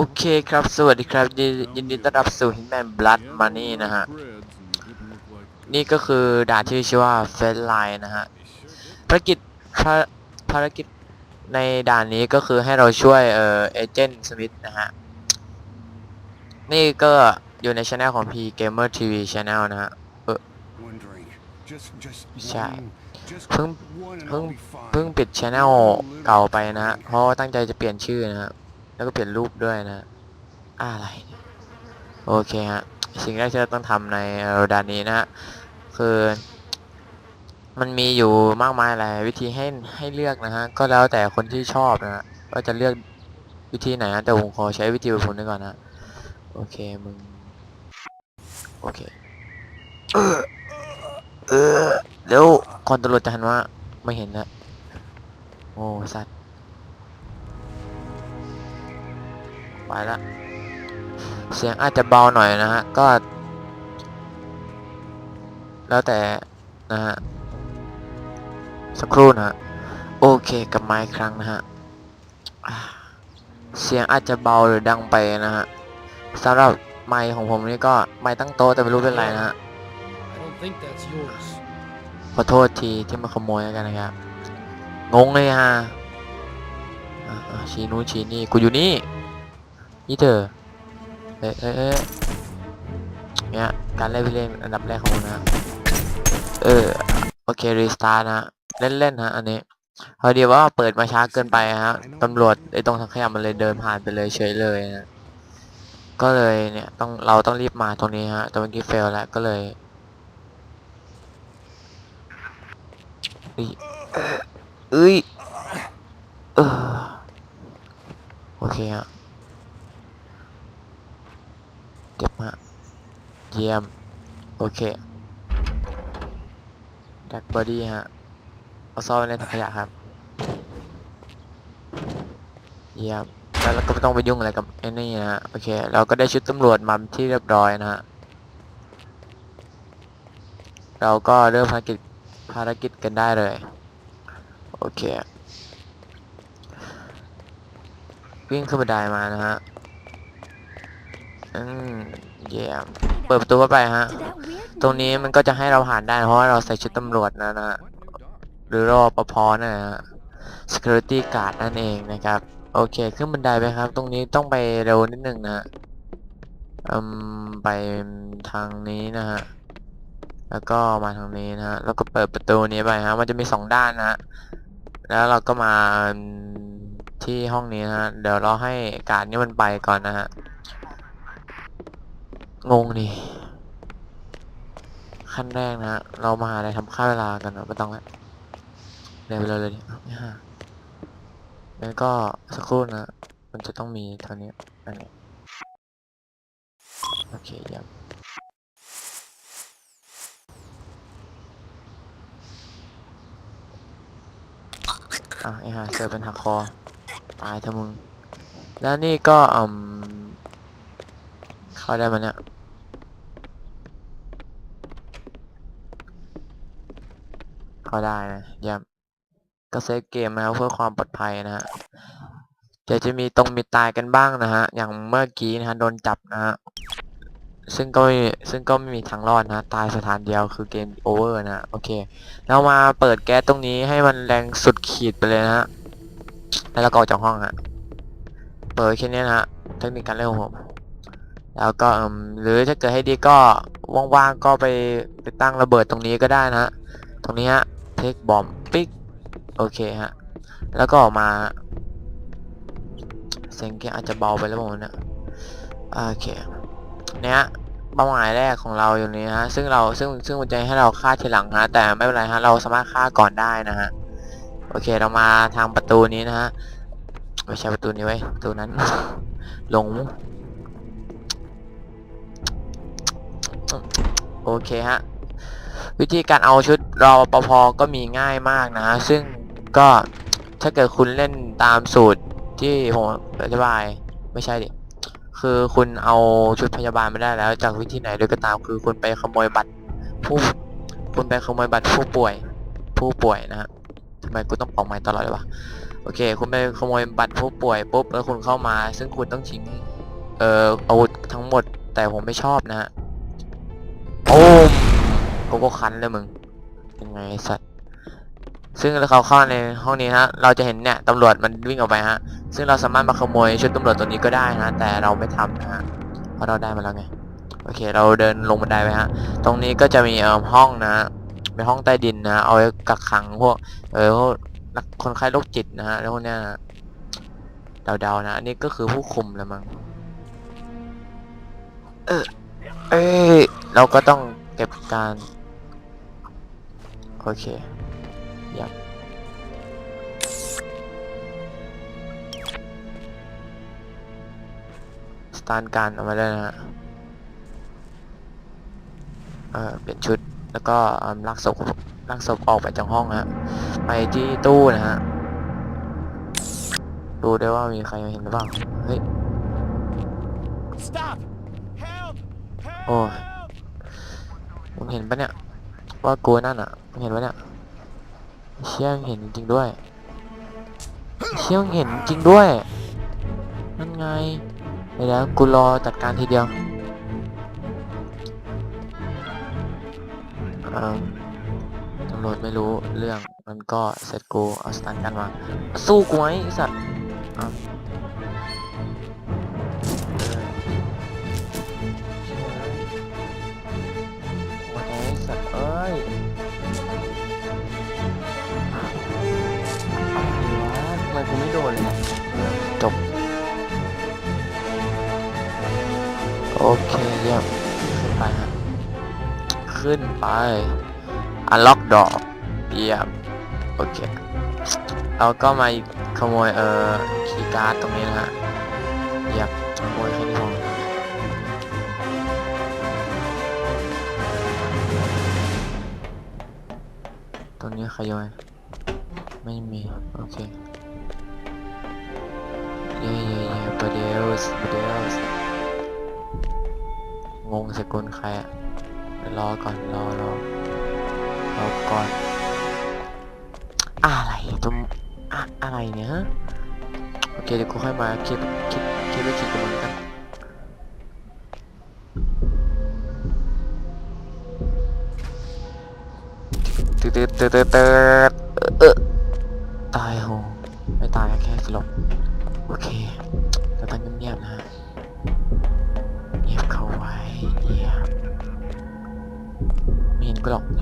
โอเคครับ สวัสดีครับ ยินดีต้อนรับสู่ Hitman Blood Money นะฮะ นี่ก็คือด่านที่ชื่อว่า f e d Line นะฮะ ภารกิจภารกิจในด่านนี้ก็คือให้เราช่วยเอ่อเอเจนต์สมิธนะฮะ นี่ก็อยู่ในช anel ของ P Gamer TV Channel นะฮะใช่เพิ่งเพิ่งเพิ่งปิดช anel เก่าไปนะฮะ เพราะว่าตั้งใจจะเปลี่ยนชื่อนะฮะ แล้วก็เปลี่ยนรูปด้วยนะอะไร โอเคฮะ สิ่งแรกที่เราต้องทำในด่านนี้นะฮะ คือ มันมีอยู่มากมายหลายวิธีให้ให้เลือกนะฮะ ก็แล้วแต่คนที่ชอบนะฮะว่าจะเลือกวิธีไหนนะแต่ผมขอใช้วิธีแบบผมดีก่อนนะ โอเค มึง โอเค เออเออเดี๋ยวคอนตำรวจจะหันว่าไม่เห็นนะโอ้สัตว์ ไปละเสียงอาจจะเบาหน่อยนะฮะ ก็ แล้วแต่นะฮะ สักครู่นะฮะ โอเคกับไมาอีกครั้งนะฮะ เสียงอาจจะเบาหรือดังไปนะฮะสำหรับไมค์ของผมนี่ก็ไมค์ตั้งโต๊ะแต่ไม่รู้เป็นไรนะฮะขอโทษทีที่มาขโมยกันนะครับ งงเลยฮะอะอะชี้นู้นชี้นี่ กูอยู่นี่ นี่เธอเอ๊ะเอ๊ะเอ๊ะเนี่ยการเล่นพี่เล่นอันดับแรกของผมนะ เออ โอเค รีสตาร์นะฮะเล่นๆฮะ อันนี้พอดีว่าเปิดมาช้าเกินไปฮะตำรวจไอ้ตรงทางขยะมันเลยเดินผ่านไปเลยเฉยเลยนะ ก็เลยเนี่ยต้องเราต้องรีบมาตรงนี้ฮะ แต่เมื่อกี้เฟลแล้วก็เลยเอ้ย เอ้ยเออโอเคฮะเก็บ ฮะ เยี่ยม โอเคดักบอดี้ฮะ เอาซ่อนไว้ในถังขยะครับ เยี่ยม แล้วเราก็ไม่ต้องไปยุ่งอะไรกับไอ้นี่นะฮะ โอเค เราก็ได้ชุดตำรวจมาที่เรียบร้อยนะฮะ เราก็เริ่มภารกิจภารกิจกันได้เลย โอเค วิ่งขึ้นบันไดมานะฮะ อืมเยี่ยมเปิดประตูเข้าไปฮะ ตรงนี้มันก็จะให้เราผ่านได้เพราะว่าเราใส่ชุดตำรวจนะนะฮะหรือรอปภนะฮะ security guard นั่นเองนะครับ โอเคขึ้นบันไดไปครับ ตรงนี้ต้องไปเร็วนิดหนึ่งนะฮะอืมไปทางนี้นะฮะแล้วก็มาทางนี้นะฮะ แล้วก็เปิดประตูนี้ไปฮะ มันจะมีสองด้านนะฮะ แล้วเราก็มาที่ห้องนี้นะฮะ เดี๋ยวเราให้การนี้มันไปก่อนนะฮะ งงดิขั้นแรกนะฮะเรามาหาอะไรทำค่าเวลากันนะไม่ต้องแล้วเร็วไปเลยเลยดิไม่ห่างั้นก็สักครู่นะ มันจะต้องมีเท่านี้อันนี้โอเคยี่ยมอะไอ้ห่าเจอเป็นหักคอ ตายเถอะมึง แล้วนี่ก็อืม เข้าได้มันเนี่ยเข้าได้นะยี่ยมก็เซฟเกมนะครับเพื่อความปลอดภัยนะฮะเดี๋ยวจะมีตรงมีตายกันบ้างนะฮะ อย่างเมื่อกี้นะฮะโดนจับนะฮะ ซึ่งก็ซึ่งก็ไม่มีทางรอดนะตายสถานเดียวคือเกมโอเวอร์นะโอเค เรามาเปิดแก๊สตรงนี้ให้มันแรงสุดขีดไปเลยนะฮะ แล้วเราก็ออกจากห้องฮะ เปิดแค่นี้นะฮะ เทคนิคการเล่นของผม แล้วก็หรือถ้าเกิดให้ดีก็ว่างๆก็ไปไปตั้งระเบิดตรงนี้ก็ได้นะฮะตรงนี้ฮะเทคบอมปิ๊กโอเคฮะแล้วก็ออกมาเสียงเกมอาจจะเบาไปแล้วผมเนี่ยโอเคเนี่ยเป้าหมายแรกของเราอยู่นี้ฮะซึ่งเราซึ่งซึ่งมันจะให้เราฆ่าทีหลังฮะแต่ไม่เป็นไรฮะเราสามารถฆ่าก่อนได้นะฮะโอเคเรามาทางประตูนี้นะฮะไม่ใช่ประตูนี้ไว้ยประตูนั้น หลง โอเคฮะ วิธีการเอาชุดรอปภก็มีง่ายมากนะ ซึ่งก็ถ้าเกิดคุณเล่นตามสูตรที่ผมอธิบายไม่ใช่ดิคือคุณเอาชุดพยาบาลไม่ได้แล้ว จากวิธีไหนด้วยก็ตามคือคุณไปขโมยบัตรผู้คุณไปขโมยบัตรผู้ป่วย ผู้ป่วยนะฮะทำไมกูต้องปอกไม้ตลอดเลยวะโอเค คุณไปขโมยบัตรผู้ป่วยปุ๊บแล้วคุณเข้ามา ซึ่งคุณต้องทิ้งเอ่ออาวุธทั้งหมด แต่ผมไม่ชอบนะฮะ โอ้มโกโก้คันเลยมึงยังไงสัตว์ซึ่งเราเข้าในห้องนี้ฮะ เราจะเห็นเนี่ยตำรวจมันวิ่งออกไปฮะ ซึ่งเราสามารถมาขโมยชุดตำรวจตัวนี้ก็ได้นะ แต่เราไม่ทำนะฮะ เพราะเราได้มาแล้วไง โอเค เราเดินลงบันไดไปฮะ ตรงนี้ก็จะมีเอ่อห้องนะเป็นห้องใต้ดินนะ เอาไว้กักขังพวก เออพวกนักคนไข้โรคจิตนะฮะ แล้วพวกเนี้ยเดาๆนะ อันนี้ก็คือผู้คุมแล้วมั้ง เออ เอ้ย เราก็ต้องเก็บการ โอเคเยี่ยมสตาร์การเอามาได้นะฮะ เออเปลี่ยนชุด แล้วก็ลากศพลากศพออกไปจากห้องฮะ ไปที่ตู้นะฮะ ดูได้วยว่ามีใครมาเห็นหรือเปล่า เฮ้ย Stop! Help! โอ้ยมึงเห็นปะเนี่ย ว่ากูนั่นอะมึงเห็นปะเนี่ยเชี่ยมึงเห็นจริงด้วยเชี่ยมึงเห็นจริงด้วย นั่นไงเดี๋ยวกูรอจัดการทีเดียวตำรวจไม่รู้เรื่องมันก็เสร็จกูเอาสตันกันมาสู้กูไหมสัตว์ กูไม่โดนเลยนี่ยจบ โอเคเยี่ยมขึ้นไปฮะขึ้นไป unlock door เยี่ยมโอเคเราก็มาขโมยเอ่อคีย์การ์ดตรงนี้นะฮะเยี่ยมขโมยแค่นี้พอตรงนี้ขโมยไม่มี โอเค เย่เย่ประเดี๋ยวประเดี๋ยวงงสกุลใครอะเดี๋ยวรอก่อนรอรอรอก่อน อะไรจุมอะอะไรเนี่ยฮะโอเคเดี๋ยวกูค่อยมาคิดคิดคิดวิธีกับมึงกันตืดตืดตืดตืดตืดเออ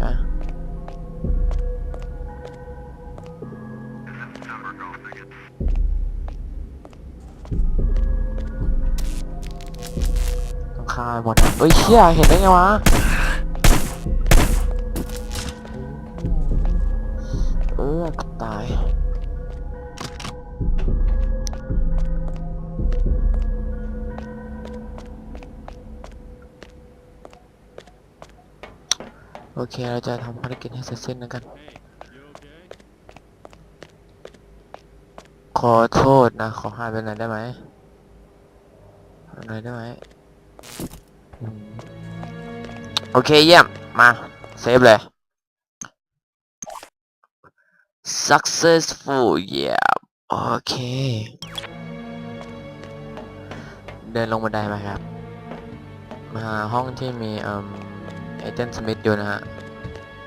ค่ะ ต้องฆ่าหมดเฮ้ยเชี่ยเห็นได้ไงวะ โอเค เราจะทำภารกิจให้เสร็จสิ้นแล้วกัน ขอโทษนะ ขอหายไปหน่อยได้ไหมหายไปหนได้ไหมโอเคเยี่ยม มา เซฟเลย successful เยี่ยมโอเค เดินลงบันไดมาครับ มาห้องที่มีเอ่มเอ เจนต์สมิธอยู่นะฮะ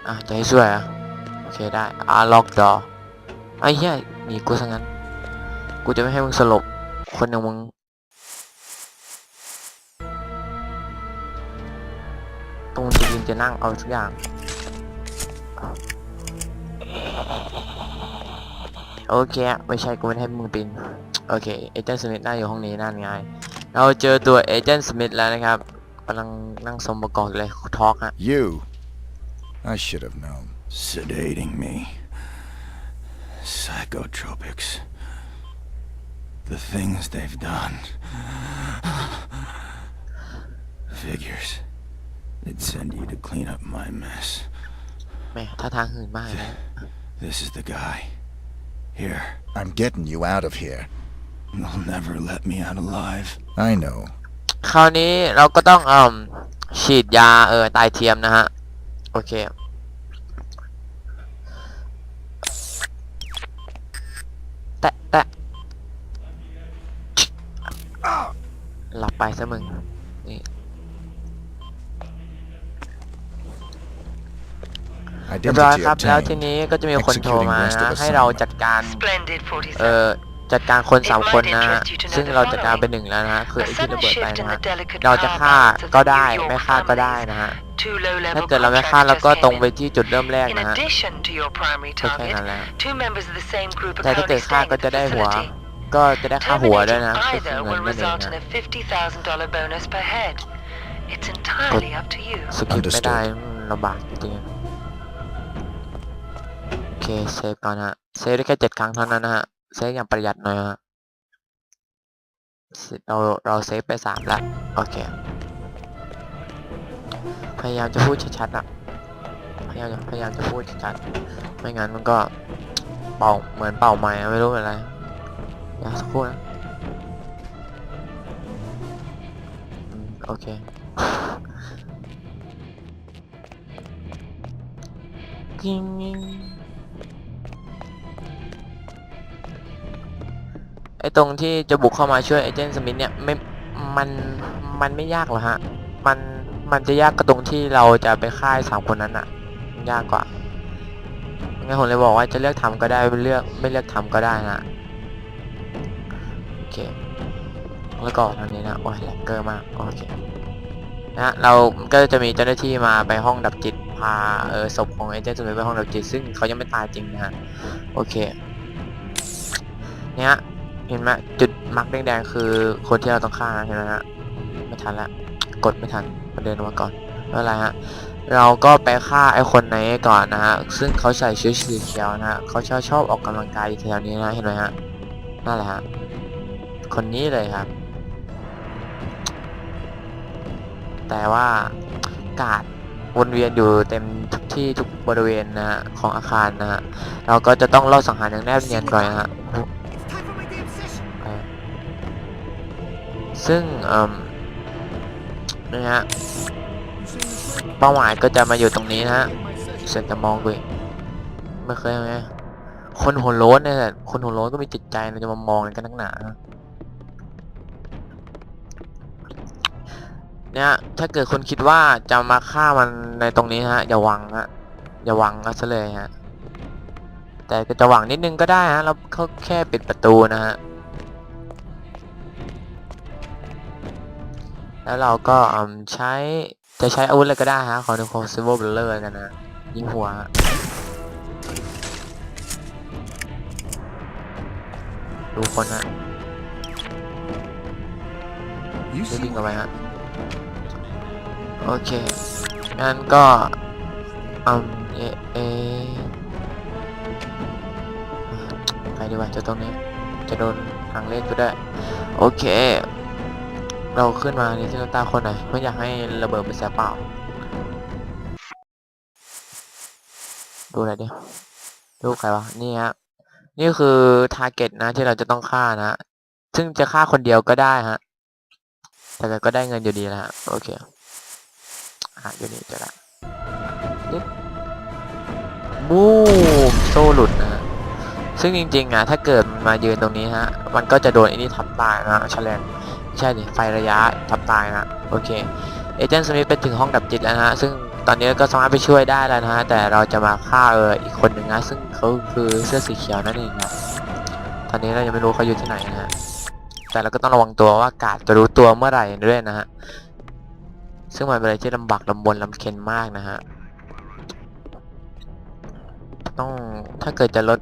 อะ จะให้ช่วยอะ โอเคได้อาล็อกดอไอ้เหี้ยหนีกูซะงั้น กูจะไม่ให้มึงสลบ คนอย่างมึงตรงจะยืนจะนั่งเอาทุกอย่าง โอเคอะไม่ใช่กูไม่ให้มึงปีนโอเค เอเจนต์สมิธน่าอยู่ห้องนี้นั่นไง เราเจอตัวเอเจนต์สมิธแล้วนะครับ กำลังนั่งสมประกอบอยู่เลยทอล์กฮะ You. I should have known. Sedating me. Psychotropics. The things they've done. Figures. They'd send you to clean up my mess. แหม่ท่าทางหื่นมากเลยนะ This is the guy. Here. I'm getting you out of here. They'll never let me out alive. I know. คราวนี้เราก็ต้องเอ่มฉีดยาเออตายเทียมนะฮะ โอเค แตะแตะหลับไปซะมึง นี่ เรียบร้อย Identity ครับ แล้วที obtained. นี้ก็จะมีคนโทรมา Executing rest of นะ assignment ให้เราจัดการ Splendid เอ่อ 47. จัดการคนสาม It might คนนะฮะ interest you to know ซึ่ง the เราจัดการ following. เป็นหนึ่งแล้วนะฮะคือ A ไอ้ที่ sudden ระเบิดไป shift in นะฮะ the delicate เราจะ power ฆ่า balance of ก็ the ได้ New York ไม่ฆ่าก็ได้ families. นะฮะ Two low-level ถ้าเกิดเราไม่ฆ่า contracts เราก็ just ตรง came ไป in. ที่จุดเริ่มแรก In นะฮะ addition to your primary ก็แค่ target, นั้นแหละ two members of the same group are แต่ถ้าเกิ currently ดฆ่า staying ก็ at จะ the ได้หัว facility. ก็จะได้ค่าหัวด้วย Terminating นะก็คือ either เงิน will นั่นเอง result นะ in a $50,000 bonus per head. It's entirely up to you. สกิปไม่ได้ Understood อืมลำบากจริงๆโอเคเซฟก่อนนะฮะเซฟได้แค่เจ็ดครั้งเท่านั้นนะฮะ เซฟอย่างประหยัดหน่อยฮะเราเราเซฟไปสามแล้วโอเค พยายามจะพูดชัดๆอะพยายามพยายามจะพูดชัดๆไม่งั้นมันก็เป่าเหมือนเป่าไม้ไม่รู้เป็นอะไรเดี๋ยวสักครู่นะโอเคยิง ตรงที่จะบุกเข้ามาช่วยเอเจนต์สมิธเนี่ยไม่มันมันไม่ยากหรอฮะ มันมันจะยากก็ตรงที่เราจะไปฆ่าสามคนนั้นอะยากกว่างั้นผมเลยบอกว่าจะเลือกทำก็ได้เลือกไม่เลือกทำก็ได้นะโอเคแล้วก็ทางนี้นะโอ้ยแลกเกอร์มากโอเคนะฮะเราก็จะมีเจ้าหน้าที่มาไปห้องดับจิตพาเออศพของเอเจนต์สมิธไปห้องดับจิต ซึ่งเขายังไม่ตายจริงนะฮะโอเคเนี่ย เห็นไหมจุดมาร์กแดงๆคือคนที่เราต้องฆ่าเห็นไหมฮะไม่ทันละกดไม่ทันมันเดินออกมาก่อนไม่เป็นไรฮะเราก็ไปฆ่าไอ้คนไหนก่อนนะฮะซึ่งเขาใส่ชุดสีเขียวนะฮะเขาชอบชอบออกกำลังกายแถวนี้นะเห็นไหมฮะนั่นแหละฮะคนนี้เลยครับ แต่ว่ากาดวนเวียนอยู่เต็มทุกที่ทุกบริเวณนะฮะของอาคารนะฮะเราก็จะต้องเล่อสังหารอย่างแนบเนียนก่อนนะฮะ ซึ่งเอ่มนะฮะเป้าหมายก็จะมาอยู่ตรงนี้นะฮะเสร็จะมองกูไม่เคยไหมคนหัวโล้นเนี่ยคนหัวโล้นก็มีจิตใจเราจะมามองกันนักหนาเนี่ยถ้าเกิดคนคิดว่าจะมาฆ่ามันในตรงนี้ฮะอย่าหวังฮะอย่าหวังเอาซะเลยฮะแต่ก็จะหวังนิดนึงก็ได้ฮะเราเขาแค่ปิดประตูนะฮะ แล้วเราก็ใช้จะใช้อาวุธอะไรก็ได้ฮะ ขอหนึ่งของซิเวอร์เบลเลอร์กันนะยิงหัวดูคนฮะดูดิ่งเข้าไปฮะ โอเค งั้นก็อืมเอเอไปดีกว่าจะตรงนี้ จะโดนทางเล่นก็ได้ โอเค เราขึ้นมานี่ที่ตาคนหน่อยไม่อยากให้ระเบิดไปเสียเปล่า ดูอะไรดิดูใครวะนี่ฮะนี่คือทาร์เก็ตนะที่เราจะต้องฆ่านะ ซึ่งจะฆ่าคนเดียวก็ได้ฮะ แต่ก็ได้เงินอยู่ดีนะฮะ โอเคอะอยู่นี่จะละปึ๊บบูมโซ่หลุดนะฮะ ซึ่งจริงๆอะถ้าเกิดมายืนตรงนี้ฮะ มันก็จะโดนไอ้นี่ทับตายนะแฉลง ใช่ดิไฟระยะทับตายนะโอเคเอเจนต์สมิธไปถึงห้องดับจิตแล้วนะฮะซึ่งตอนนี้ก็สามารถไปช่วยได้แล้วนะฮะแต่เราจะมาฆ่าเอออีกคนหนึ่งนะซึ่งเขาคือเสื้อสีเขียวนั่นเองนะตอนนี้เรายังไม่รู้เขาอยู่ที่ไหนนะฮะแต่เราก็ต้องระวังตัวว่ากาดจะรู้ตัวเมื่อไหร่ด้วยนะฮะซึ่งมันเป็นอะไรที่ลำบากลำบนลำเค็ญมากนะฮะต้องถ้าเกิดจะลด